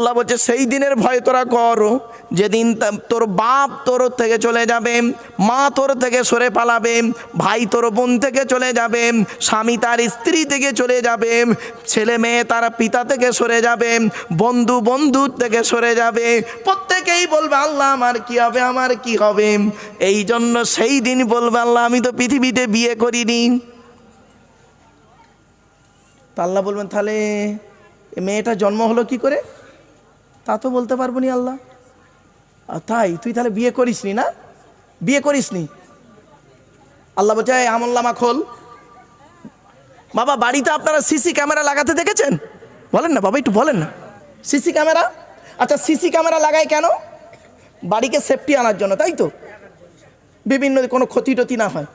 আল্লাহ বলছে, সেই দিনের ভয় তোরা কর। যেদিন তোর বাপ তোর থেকে চলে যাবে, মা তোর থেকে সরে পালাবে, ভাই তোর বোন থেকে চলে যাবে, স্বামী তার স্ত্রী থেকে চলে যাবে, ছেলে মেয়ে তার পিতা থেকে সরে যাবে, বন্ধু বন্ধু থেকে সরে যাবে। প্রত্যেকেই বলবে, আল্লাহ, আমার কি হবে, আমার কি হবে? এই জন্য সেই দিন বলবে, আল্লাহ, আমি তো পৃথিবীতে বিয়ে করিনি। তা আল্লাহ বলবেন, তাহলে মেয়েটা জন্ম হলো কি করে? তা তো বলতে পারব নি আল্লাহ। তাই, তুই তাহলে বিয়ে করিসনি না? বিয়ে করিসনি? আল্লাহ বলছে, "এই আমল্লামা খোল। বাবা, বাড়িতে আপনারা সিসি ক্যামেরা লাগাতে দেখেছেন? বলেন না বাবা, একটু বলেন না। CC camera? আচ্ছা সিসি ক্যামেরা লাগায় কেন? বাড়িকে সেফটি আনার জন্য, তাই তো? বিভিন্ন কোনো ক্ষতি টতি না হয়।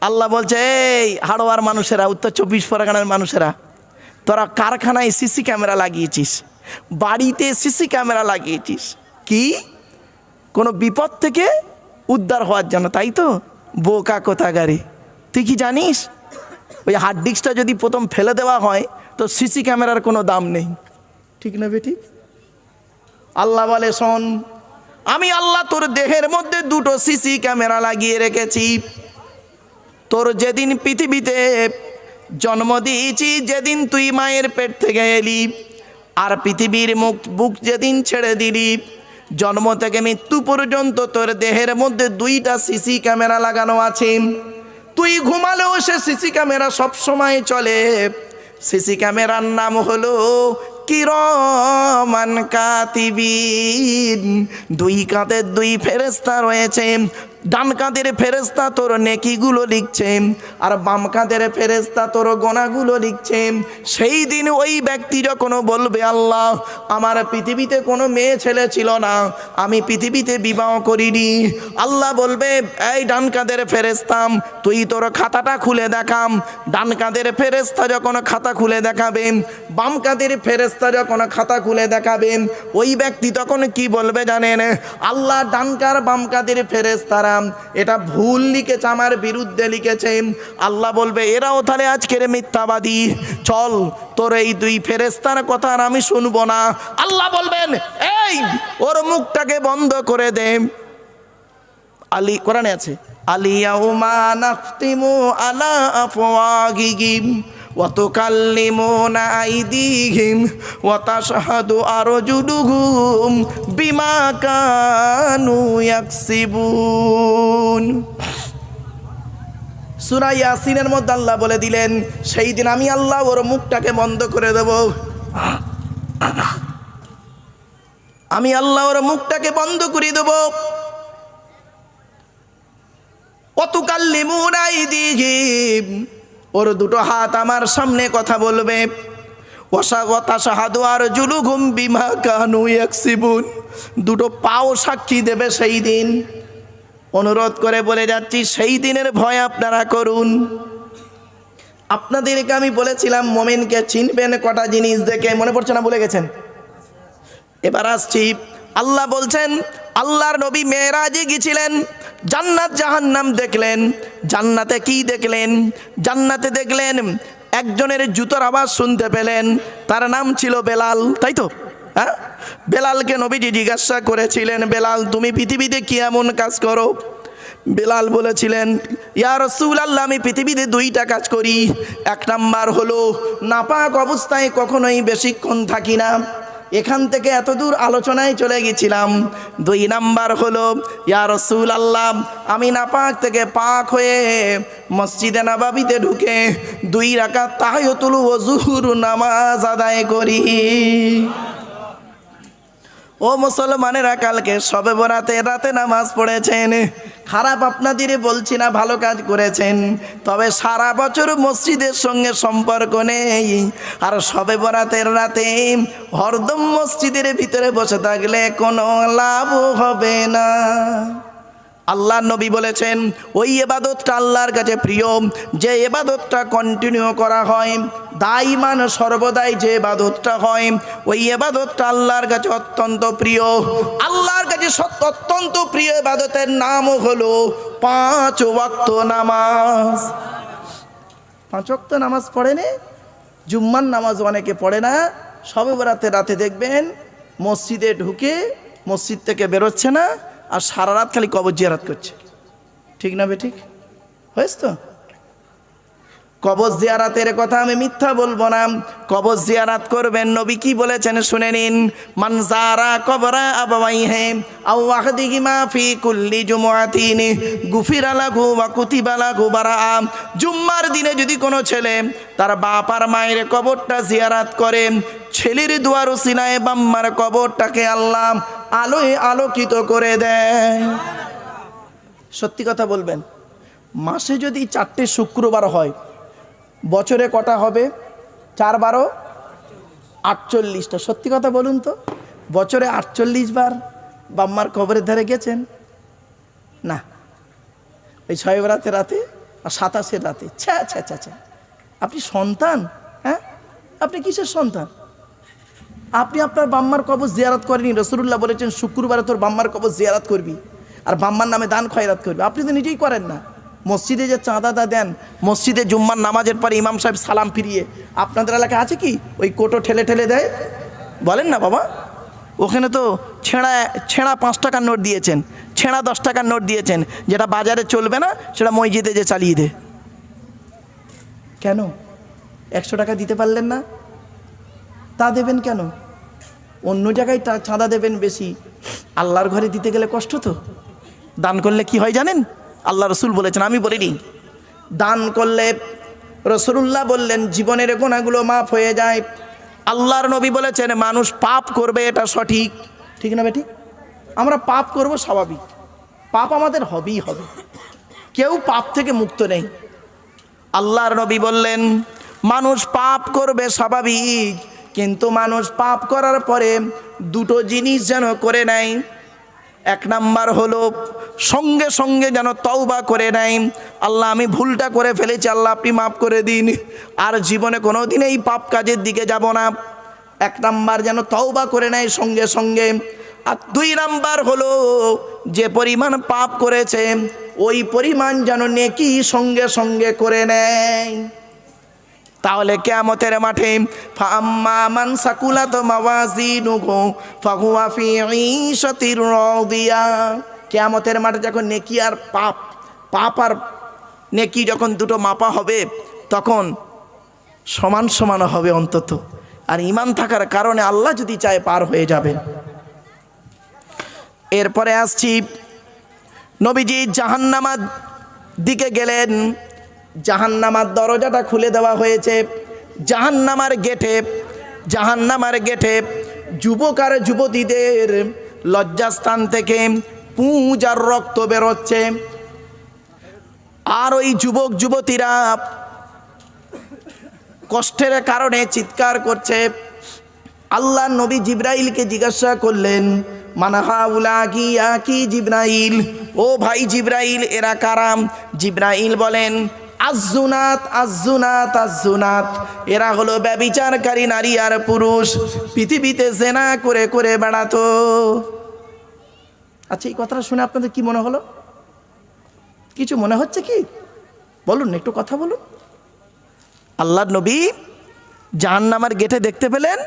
আল্লাহ বলছে, এই হাড়োয়ার মানুষেরা, উত্তর চব্বিশ পরগনার মানুষেরা, তোরা কারখানায় সিসি ক্যামেরা লাগিয়েছিস। বাড়িতে সিসি ক্যামেরা লাগিয়েছিস। কি? কোনো বিপদ থেকে উদ্ধার হওয়ার জন্য, তাই তো? বোকা কোথাগারে তুই কি জানিস? ওই হার্ড ডিস্কটা যদি প্রথম ফেলে দেওয়া হয়, তো সিসি ক্যামেরার কোনো দাম নেই। ঠিক না বেটি? আল্লাহ বলে, শোন, আমি আল্লাহ তোর দেহের মধ্যে দুটো সিসি ক্যামেরা লাগিয়ে রেখেছি। তোর যেদিন পৃথিবীতে জন্ম দিয়েছি, যেদিন তুই মায়ের পেট থেকে এলি আর পৃথিবীর মুখ বুক যেদিন ছেড়ে দিলি, জন্ম থেকে মৃত্যু পর্যন্ত তোর দেহের মধ্যে দুইটা সিসি ক্যামেরা লাগানো আছে। তুই ঘুমালেও সে সিসি ক্যামেরা সব সময় চলে। সিসি ক্যামেরার নাম হলো কিরমান কাতিবিন। দুই কাঁধের দুই ফেরেস্তা রয়েছে। ডান কাঁধের ফেরেস্তা তোর নেকিগুলো লিখছে, আর বাম কাঁধের ফেরেস্তা তোর গোনাগুলো লিখছে। সেই দিন ওই ব্যক্তি যখন বলবে, আল্লাহ, আমার পৃথিবীতে কোনো মেয়ে ছেলে ছিল না, আমি পৃথিবীতে বিবাহ করিনি। আল্লাহ বলবে, এই ডান কাঁধের ফেরেস্তাম তুই তোর খাতাটা খুলে দেখাম। ডান কাঁধের ফেরেস্তা যখন খাতা খুলে দেখাবে, বাম কাঁধের ফেরেস্তা যখন খাতা খুলে দেখাবে, ওই ব্যক্তি তখন কি বলবে জানেন? আল্লাহ ডানকার বাম কাঁধের ফেরেস্তারা এটা ভুল লিখেছে, আমার বিরুদ্ধে লিখেছে। আল্লাহ বলবে, এরাও তাহলে আজকের মিথ্যাবাদী। চল, তোর এই দুই ফেরেস্তার কথা আর আমি শুনব না। আল্লাহ বলবেন, এই, ওর মুখটাকে বন্ধ করে দে। আলী, কোরআনে আছে নাখতিমু আলা আফওয়াগিহিম। আইদিহিম ওয়া তাশহাদু আরজুলুহুম বিমা কানু ইয়াকসিবুন সূরা ইয়াসিনের মধ্যে আল্লাহ বলে দিলেন, সেই দিন আমি আল্লাহ ওর মুখটাকে বন্ধ করে দেব। আমি আল্লাহ ওর মুখটাকে বন্ধ করে দেবো। অতুকাল্লিমুনাই দিঘিম ওর দুটো হাত আমার সামনে কথা বলবে। দুটো পাও সাক্ষী দেবে সেই দিন। অনুরোধ করে বলে যাচ্ছি, সেই দিনের ভয় আপনারা করুন। আপনাদেরকে আমি বলেছিলাম, মোমেনকে চিনবেন কটা জিনিস দেখে। মনে পড়ছে না বলে গেছেন? এবার আসছি। আল্লাহ বলছেন, আল্লাহর নবী মেয়েরাজে গেছিলেন জান্নাত জাহান্নাম দেখলেন, জান্নাতে কি দেখলেন? জান্নাতে দেখলেন, একজনের জুতোর আওয়াজ শুনতে পেলেন, তার নাম ছিল বেলাল, তাই তো? হ্যাঁ? বেলালকে নবীজি জিজ্ঞাসা করেছিলেন, বেলাল, তুমি পৃথিবীতে কি এমন কাজ করো? বেলাল বলেছিলেন, ইয়া রসুল আল্লাহ আমি পৃথিবীতে দুইটা কাজ করি। এক নাম্বার হলো, নাপাক অবস্থায় কখনোই বেশিক্ষণ থাকি না। এখান থেকে এত দূর আলোচনায় চলে গেছিলাম। দুই নাম্বার হলো, ইয়া রসুল আল্লাহ আমি নাপাক থেকে পাক হয়ে মসজিদে নাবাবিতে ঢুকে দুই রাকাত তাহায়তুল ওজুর নামাজ আদায় করি। ও মুসলমানেরা কালকে সবে বরাতে রাতে নামাজ পড়েছেন। খারাপ আপনাদের বলছি না, ভালো কাজ করেছেন। তবে সারা বছর মসজিদের সঙ্গে সম্পর্ক নেই। আর সবে বরাতের রাতে হরদম মসজিদের ভিতরে বসে থাকলে কোনো লাভ হবে না। আল্লাহ নবী বলেছেন, ওই এবাদতটা আল্লাহর কাছে প্রিয়। যে এবাদতটা কন্টিনিউ করা হয় দাইমান সর্বদাই যে এবাদতটা হয়, ওই এবাদতটা আল্লাহর কাছে অত্যন্ত প্রিয়। আল্লাহর কাছে অত্যন্ত প্রিয় এবাদতের নামও হলো পাঁচ ওয়াক্ত নামাজ। পাঁচ ওয়াক্ত নামাজ পড়ে নে? জুম্মার নামাজ অনেকে পড়ে না। সবে বেড়াতে রাতে দেখবেন, মসজিদে ঢুকে মসজিদ থেকে বেরোচ্ছে না। আর সারা রাত খালি কবর জিয়ারাত করছে। ঠিক না বে ঠিক? হয়েছে তো? কবর জিয়ারাতের কথা আমি মিথ্যা বলব না। কবর জিয়ারাত করবেন নবী কি বলেছেন শুনে নিন। মানজারা কবরা আবাই হে আও আহদিহি মা ফি কুল্লি জুমআতিন, গুফিরা লাহু ওয়া কুতিবা লাহু বারাআ। জুম্মার দিনে যদি কোনো ছেলে তার বাপ আর মায়ের কবরটা জিয়ারাত করে ছেলের দুয়ার সিনায় বাম্মার কবরটাকে আল্লাহ আলোয় আলোকিত করে দেয়। সত্যি কথা বলবেন, মাসে যদি চারটে শুক্রবার হয়, বছরে কটা হবে? চার বারো? আটচল্লিশটা। সত্যি কথা বলুন তো, বছরে আটচল্লিশ বার বাম্মার কবরের ধারে গেছেন? না। ওই ছয় রাতে রাতে আর সাতাশের রাতে। ছ্যা ছ্যা ছ্যা আপনি সন্তান হ্যাঁ? আপনি কিসের সন্তান? আপনি আপনার বাম্মার কবর জিয়ারাত করেনি রসুল্লাহ বলেছেন, শুক্রবারে তোর বাম্মার কবর জিয়ারাত করবি আর বাম্মার নামে দান খয়রাত করবি। আপনি তো নিজেই করেন না। মসজিদে যে চাঁদাটা দেন, মসজিদে জুম্মার নামাজের পরে ইমাম সাহেব সালাম ফিরিয়ে, আপনাদের এলাকায় আছে কি? ওই কোটো ঠেলে ঠেলে দেয়? বলেন না বাবা। ওখানে তো ছেঁড়া ছেঁড়া পাঁচ টাকার নোট দিয়েছেন, ছেঁড়া দশ টাকার নোট দিয়েছেন, যেটা বাজারে চলবে না, সেটা মসজিদে যে চালিয়ে দে। কেন? একশো টাকা দিতে পারলেন না? তা দেবেন কেন? অন্য জায়গায় তা চাঁদা দেবেন বেশি। আল্লাহর ঘরে দিতে গেলে কষ্ট তো। দান করলে কি হয় জানেন? আল্লাহ রসুল বলেছেন, আমি বলিনি। দান করলে রসুল্লাহ বললেন, জীবনের গোনাগুলো মাফ হয়ে যায়। আল্লাহর নবী বলেছেন, মানুষ পাপ করবে, এটা সঠিক। ঠিক না বেটি? আমরা পাপ করব স্বাভাবিক। পাপ আমাদের হবেই হবে। কেউ পাপ থেকে মুক্ত নেই। আল্লাহর নবী বললেন, মানুষ পাপ করবে স্বাভাবিক। কিন্তু মানুষ পাপ করার পরে দুটো জিনিস যেন করে নেয়। এক নাম্বার হলো সঙ্গে সঙ্গে যেন তওবা করে নেয়। আল্লাহ, আমি ভুলটা করে ফেলেছি, আল্লাহ আপনি মাফ করে দিন। আর জীবনে কোনো দিন এই পাপ কাজের দিকে যাব না। এক নাম্বার যেন তওবা করে নেয় সঙ্গে সঙ্গে। আর দুই নাম্বার হলো যে পরিমাণ পাপ করেছে, ওই পরিমাণ যেন নেকি সঙ্গে সঙ্গে করে নেয়। তাহলে কেয়ামতের মাঠে রাদিয়া। কেয়ামতের মাঠে যখন নেকি আর পাপ পাপ আর নেকি যখন দুটো মাপা হবে, তখন সমান সমান হবে অন্তত। আর ইমান থাকার কারণে আল্লাহ যদি চায় পার হয়ে যাবেন। এরপরে আসছি, নবীজি জাহান্নামার দিকে গেলেন। জাহান্নামার দরজাটা খুলে দেওয়া হয়েছে। জাহান্নামার গেটে জাহান্নামার গেটে যুবক আর যুবতীদের লজ্জাস্থান থেকে পূজার রক্ত বেরোচ্ছে। আর ওই যুবক যুবতীরা কষ্টের কারণে চিৎকার করছে। আল্লাহ নবী জিব্রাইলকে জিজ্ঞাসা করলেন মানাহা উলা কি কি জিব্রাইল? ও ভাই জিব্রাইল, এরা কারাম জিব্রাইল বলেন আজুনাত আজুনাত আজুনাত এরা হলো ব্যবিচারকারী নারী আর পুরুষ। পৃথিবীতে জেনা করে করে বেড়াতো। আচ্ছা এই কথাটা শুনে আপনাদের কি মনে হলো? কিছু মনে হচ্ছে কি? বলুন একটু কথা বলুন। আল্লাহ নবী জাহান্নামার গেটে দেখতে পেলেন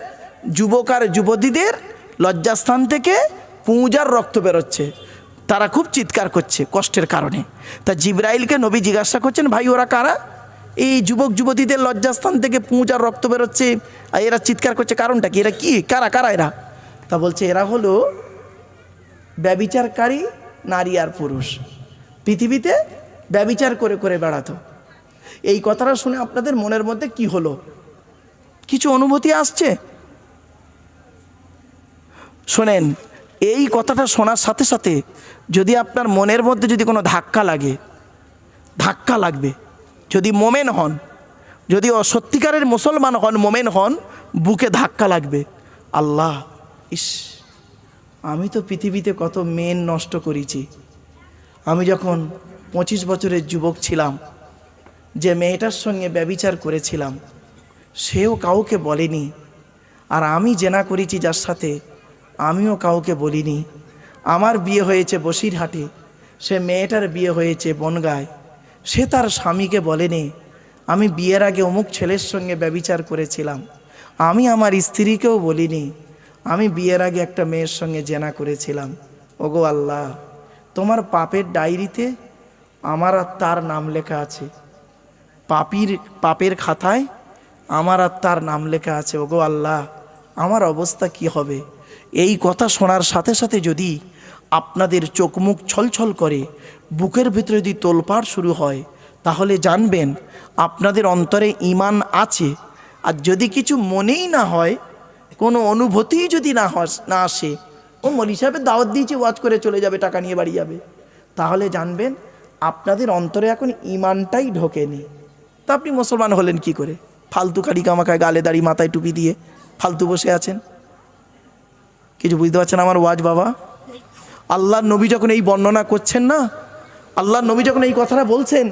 যুবক আর যুবতীদের লজ্জাস্থান থেকে পূজার রক্ত বেরোচ্ছে। তারা খুব চিৎকার করছে কষ্টের কারণে। তা জিব্রাইলকে নবী জিজ্ঞাসা করছেন, ভাই, ওরা কারা? এই যুবক যুবতীদের লজ্জাস্থান থেকে পূজার রক্ত বেরোচ্ছে। আর এরা চিৎকার করছে, কারণটা কি? এরা কি? কারা কারা এরা? তা বলছে, এরা হলো ব্যবিচারকারী নারী আর পুরুষ। পৃথিবীতে ব্যবিচার করে করে বেড়াতো। এই কথাটা শুনে আপনাদের মনের মধ্যে কি হলো? কিছু অনুভূতি আসছে? শোনেন, এই কথাটা শোনার সাথে সাথে যদি আপনার মনের মধ্যে যদি কোনো ধাক্কা লাগে, ধাক্কা লাগবে, যদি মোমেন হন, যদি সত্যিকারের মুসলমান হন, মোমেন হন, বুকে ধাক্কা লাগবে। আল্লাহ, ইস, আমি তো পৃথিবীতে কত মেন নষ্ট করেছি। আমি যখন পঁচিশ বছরের যুবক ছিলাম, যে মেয়েটার সঙ্গে ব্যবিচার করেছিলাম, সেও কাউকে বলেনি। আর আমি জেনা করেছি যার সাথে আমিও কাউকে বলিনি। আমার বিয়ে হয়েছে বসিরহাটে। সে মেয়েটার বিয়ে হয়েছে বনগায়। সে তার স্বামীকে বলেনি, আমি বিয়ের আগে অমুক ছেলের সঙ্গে ব্যবিচার করেছিলাম। আমি আমার স্ত্রীকেও বলিনি, আমি বিয়ের আগে একটা মেয়ের সঙ্গে জেনা করেছিলাম। ওগো আল্লাহ, তোমার পাপের ডায়েরিতে আমার আর তার নাম লেখা আছে। পাপির, পাপের খাতায় আমার আর তার নাম লেখা আছে। ওগো আল্লাহ, আমার অবস্থা কি হবে? এই কথা শোনার সাথে সাথে যদি আপনাদের চোখ মুখ ছলছল করে, বুকের ভিতরে যদি তোলপাড় শুরু হয়, তাহলে জানবেন আপনাদের অন্তরে ইমান আছে। আর যদি কিছু মনেই না হয়, কোনো অনুভূতিই যদি না না আসে, ও মলি সাহেবের দাওয়াত দিয়েছে, ওয়াজ করে চলে যাবে, টাকা নিয়ে বাড়ি যাবে। তাহলে জানবেন আপনাদের অন্তরে এখন ইমানটাই ঢোকেনি। তা আপনি মুসলমান হলেন কি করে? ফালতু কারি কামাকায় গালে দাড়ি মাথায় টুপি দিয়ে ফালতু বসে আছেন। কিছু বুঝতে পারছেন আমার ওয়াজ, বাবা? আল্লাহর নবী যখন এই বর্ণনা করছেন না, আল্লাহর নবী যখন এই কথাটা বলছেন,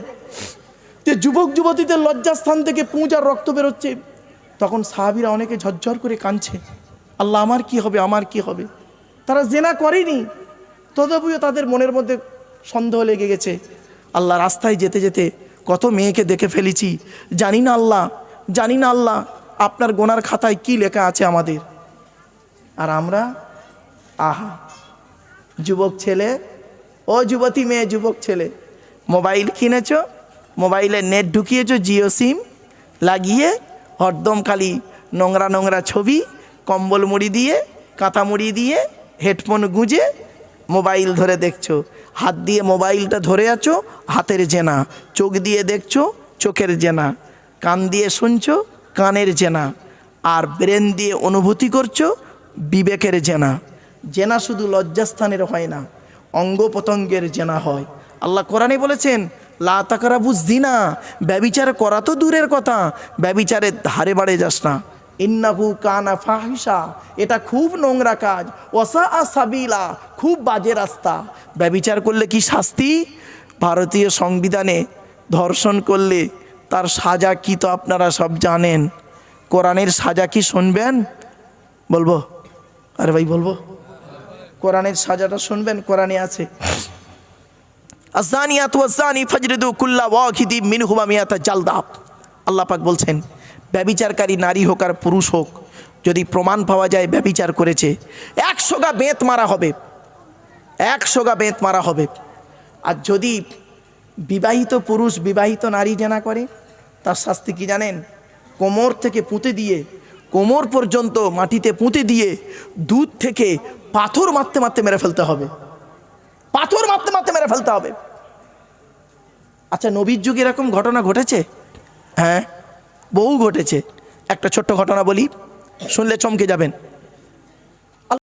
যে যুবক, যুবতীদের লজ্জাস্থান থেকে পূজার রক্ত বেরোচ্ছে, তখন সাহাবিরা অনেকে ঝরঝর করে কাঁদছে। আল্লাহ, আমার কি হবে, আমার কি হবে? তারা জেনা করেনি। তথাপিও তাদের মনের মধ্যে সন্দেহ লেগে গেছে। আল্লাহ, রাস্তায় যেতে যেতে কত মেয়েকে দেখে ফেলেছি। জানি না আল্লাহ, জানি না আল্লাহ, আপনার গোনার খাতায় কি লেখা আছে আমাদের? আর আমরা, আহা, যুবক ছেলে, ও যুবতী মেয়ে, যুবক ছেলে, মোবাইল কিনেছো, মোবাইলে নেট ঢুকিয়েছ, জিও সিম লাগিয়ে হরদম খালি নোংরা নোংরা ছবি, কম্বল মুড়ি দিয়ে, কাঁথা মুড়ি দিয়ে, হেডফোন গুঁজে মোবাইল ধরে দেখছ। হাত দিয়ে মোবাইলটা ধরে আছো, হাতের জেনা। চোখ দিয়ে দেখছ, চোখের জেনা। কান দিয়ে শুনছো, কানের জেনা। আর ব্রেন দিয়ে অনুভূতি করছ বিবেকের জেনা। জেনা শুধু লজ্জাস্থানের হয় না অঙ্গ প্রত্যঙ্গের জেনা হয়। আল্লাহ কোরআনে বলেছেন, লা তাকারা বুঝদি না ব্যবিচার করা তো দূরের কথা, ব্যবিচারের ধারে বাড়ে যাস না। ইন্নাহু কানা ফাহিসা এটা খুব নোংরা কাজ। ওসা আসাবিলা খুব বাজে রাস্তা। ব্যবিচার করলে কি শাস্তি? ভারতীয় সংবিধানে ধর্ষণ করলে তার সাজা কি তো আপনারা সব জানেন। কোরআনের সাজা কি শুনবেন? বলব। আরে ভাই বলব, কোরআনের সাজাটা শুনবেন, কোরআনে আছে। ফজরিদু কুল্লা বলছেন, ব্যবিচারকারী নারী হোক আর পুরুষ হোক, যদি প্রমাণ পাওয়া যায় ব্যবিচার করেছে, একশো গা বেত মারা হবে। একশো গা বেত মারা হবে। আর যদি বিবাহিত পুরুষ বিবাহিত নারী জেনা করে, তার শাস্তি কি জানেন? কোমর থেকে পুঁতে দিয়ে কোমর পর্যন্ত মাটিতে পুঁতে দিয়ে দুধ থেকে পাথর মারতে মারতে মেরে ফেলতে হবে। পাথর মারতে মারতে মেরে ফেলতে হবে। আচ্ছা নবীর যুগে এরকম ঘটনা ঘটেছে? হ্যাঁ বহু ঘটেছে। একটা ছোট্ট ঘটনা বলি, শুনলে চমকে যাবেন।